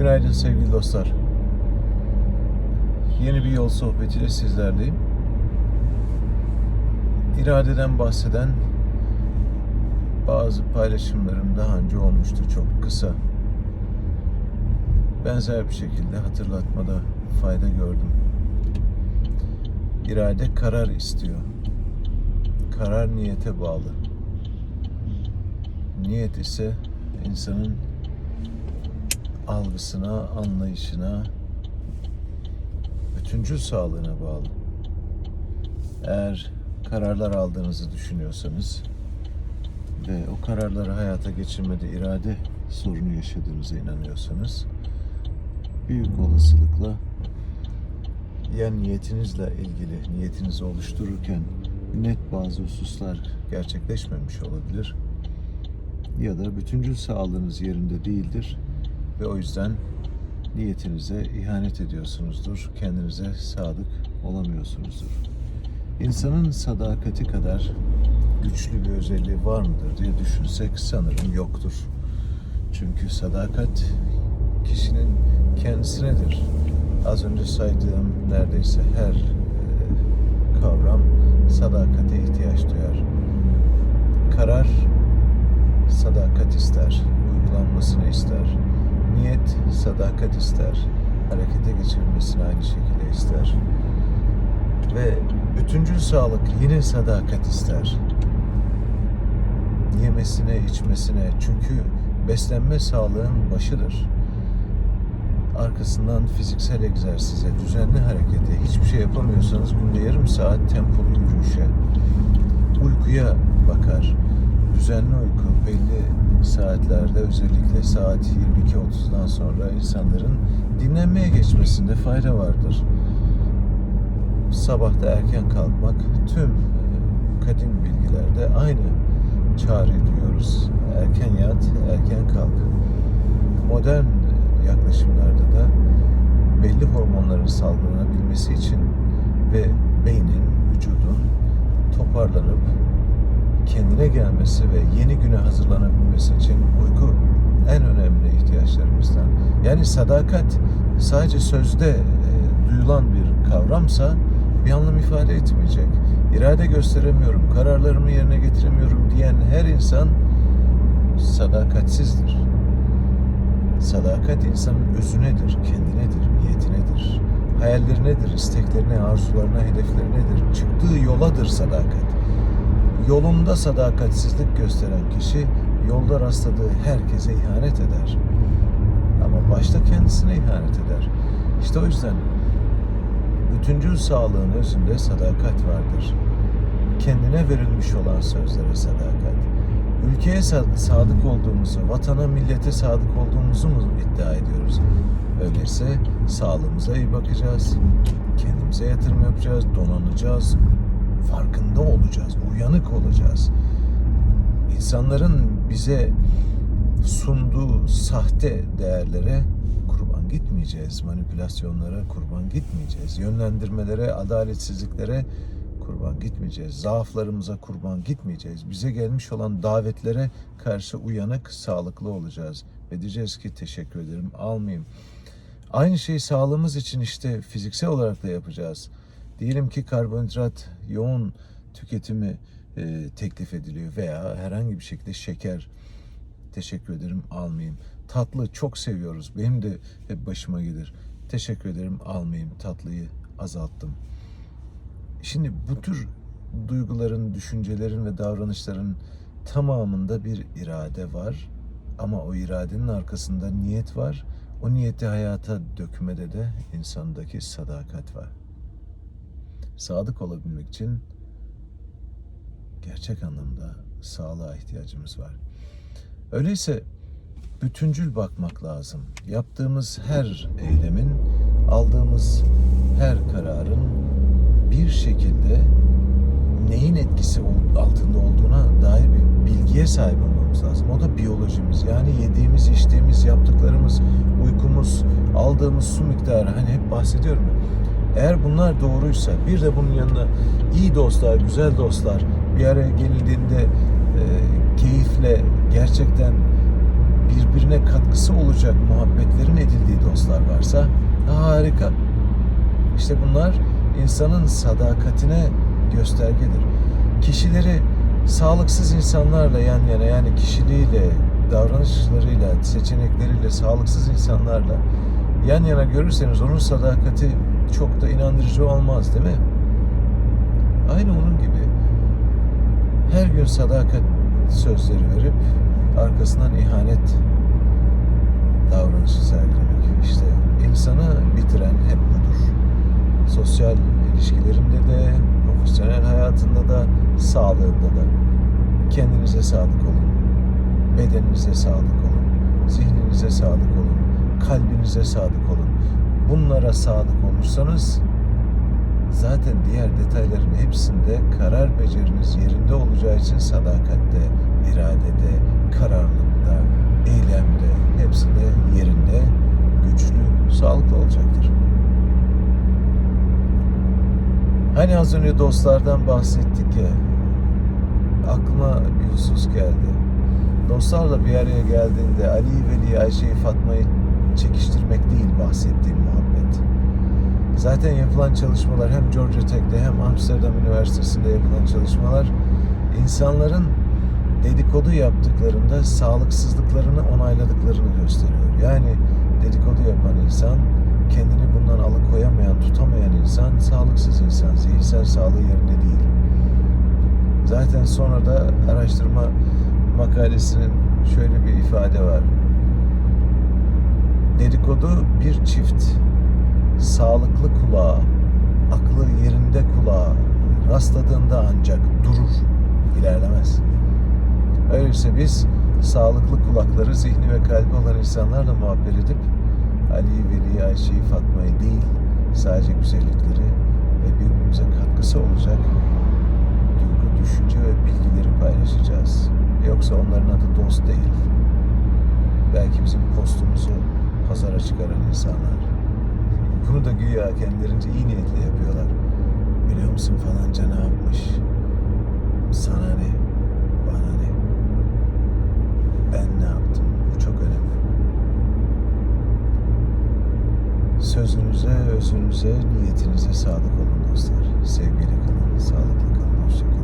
Günaydın sevgili dostlar. Yeni bir yol sohbetiyle sizlerleyim. İradeden bahseden bazı paylaşımlarım daha önce olmuştu çok kısa. Benzer bir şekilde hatırlatmada fayda gördüm. İrade karar istiyor. Karar niyete bağlı. Niyet ise insanın algısına, anlayışına, bütüncül sağlığına bağlı. Eğer kararlar aldığınızı düşünüyorsanız ve o kararları hayata geçirmede irade sorunu yaşadığınıza inanıyorsanız büyük olasılıkla ya niyetinizle ilgili, niyetinizi oluştururken net bazı hususlar gerçekleşmemiş olabilir ya da bütüncül sağlığınız yerinde değildir ve o yüzden niyetinize ihanet ediyorsunuzdur, kendinize sadık olamıyorsunuzdur. İnsanın sadakati kadar güçlü bir özelliği var mıdır diye düşünsek sanırım yoktur. Çünkü sadakat kişinin kendisinedir. Az önce saydığım neredeyse her e, kavram sadakate ihtiyaç duyar. Karar sadakat ister, uygulanmasını ister. Niyet sadakat ister, harekete geçirilmesini aynı şekilde ister. Ve bütüncül sağlık yine sadakat ister. Yemesine, içmesine çünkü beslenme sağlığın başıdır. Arkasından fiziksel egzersize, düzenli harekete, hiçbir şey yapamıyorsanız günde yarım saat tempolu yürüyüşe, uykuya bakar. Düzenli uyku belli saatlerde özellikle saat 22.30'dan sonra insanların dinlenmeye geçmesinde fayda vardır. Sabahta erken kalkmak tüm e, kadim bilgilerde aynı çağrı duyuyoruz. Erken yat, erken kalk. Modern yaklaşımlarda da belli hormonların salgılanabilmesi için ve beynin, vücudun toparlanıp kendine gelmesi ve yeni güne hazırlanabilmesi için uyku en önemli ihtiyaçlarımızdan. Yani sadakat sadece sözde e, duyulan bir kavramsa bir anlam ifade etmeyecek. İrade gösteremiyorum, kararlarımı yerine getiremiyorum diyen her insan sadakatsizdir. Sadakat insanın özünedir, kendinedir, niyetinedir, hayallerinedir, isteklerine, arzularına, hedeflerinedir. Çıktığı yoladır sadakat. Yolunda sadakatsizlik gösteren kişi yolda rastladığı herkese ihanet eder. Ama başta kendisine ihanet eder. İşte o yüzden bütüncül sağlığın özünde sadakat vardır. Kendine verilmiş olan sözlere sadakat. Ülkeye sa- sadık olduğumuzu, vatana, millete sadık olduğumuzu mu iddia ediyoruz? Öyleyse sağlığımıza iyi bakacağız. Kendimize yatırım yapacağız, donanacağız, farkında olacağız, uyanık olacağız. İnsanların bize sunduğu sahte değerlere kurban gitmeyeceğiz. Manipülasyonlara kurban gitmeyeceğiz. Yönlendirmelere, adaletsizliklere kurban gitmeyeceğiz. Zaaflarımıza kurban gitmeyeceğiz. Bize gelmiş olan davetlere karşı uyanık, sağlıklı olacağız. Ve diyeceğiz ki teşekkür ederim, almayayım. Aynı şeyi sağlığımız için işte fiziksel olarak da yapacağız. Diyelim ki karbonhidrat yoğun tüketimi e, teklif ediliyor veya herhangi bir şekilde şeker teşekkür ederim almayayım. Tatlı çok seviyoruz. Benim de hep başıma gelir. Teşekkür ederim almayayım. Tatlıyı azalttım. Şimdi bu tür duyguların, düşüncelerin ve davranışların tamamında bir irade var. Ama o iradenin arkasında niyet var. O niyeti hayata dökmede de insandaki sadakat var. Sadık olabilmek için gerçek anlamda sağlığa ihtiyacımız var. Öyleyse bütüncül bakmak lazım. Yaptığımız her eylemin, aldığımız her kararın bir şekilde neyin etkisi altında olduğuna dair bir bilgiye sahip olmamız lazım. O da biyolojimiz. Yani yediğimiz, içtiğimiz, yaptıklarımız, uykumuz, aldığımız su miktarı hani hep bahsediyorum ya. Eğer bunlar doğruysa bir de bunun yanına iyi dostlar, güzel dostlar bir araya geldiğinde e, keyifle gerçekten birbirine katkısı olacak muhabbetlerin edildiği harika. İşte bunlar insanın sadakatine göstergedir. Kişileri sağlıksız insanlarla yan yana yani kişiliğiyle, davranışlarıyla, seçenekleriyle sağlıksız insanlarla yan yana görürseniz onun sadakati çok da inandırıcı olmaz değil mi? Aynı onun gibi her gün sadakat sözleri verip arkasından ihanet davranışı sergilemek. İşte insanı bitiren hep budur. Sosyal ilişkilerinde de, profesyonel hayatında da, sağlığında da. Kendinize sadık olun. Bedeninize sadık olun. Zihninize sadık olun. Kalbinize sadık olun. Bunlara sadık olursanız zaten diğer detayların hepsinde karar beceriniz yerinde olacağı için sadakatte, iradede, kararlılıkta, eylemde, hepsinde yerinde, güçlü, sağlıklı olacaktır. Hani az önce dostlardan bahsettik ya, aklıma husus geldi. Dostlarla bir araya geldiğinde Ali, Veli, Ayşe'yi, Fatma'yı çekiştirmek değil bahsettiğim muhabbet. Zaten yapılan çalışmalar hem Georgia Tech'te hem Amsterdam Üniversitesi'nde yapılan çalışmalar insanların dedikodu yaptıklarında sağlıksızlıklarını onayladıklarını gösteriyor. Yani dedikodu yapan insan, kendini bundan alıkoyamayan, tutamayan insan, sağlıksız insan, zihinsel sağlığı yerinde değil. Zaten sonra da araştırma makalesinin şöyle bir ifade var. Dedikodu bir çift sağlıklı kulağa, aklı yerinde kulağa rastladığında ancak durur, ilerlemez. Öyleyse biz sağlıklı kulakları, zihni ve kalbi olan insanlarla muhabbet edip Ali'yi, Veli'yi, Ayşe'yi, Fatma'yı değil, sadece güzellikleri ve birbirimize katkısı olacak duygu, düşünce ve bilgileri paylaşacağız. Yoksa onların adı dost değil. Belki bizim postumuzu pazara çıkaran insanlar. Bunu da güya kendilerince iyi niyetle yapıyorlar. Biliyor musun falanca ne yapmış? Sana ne? Bana ne? Ben ne yaptım? Bu çok önemli. Sözünüze, özünüze, niyetinize sadık olun dostlar. Sevgiyle kalın, sağlıklı kalın, hoşça kalın.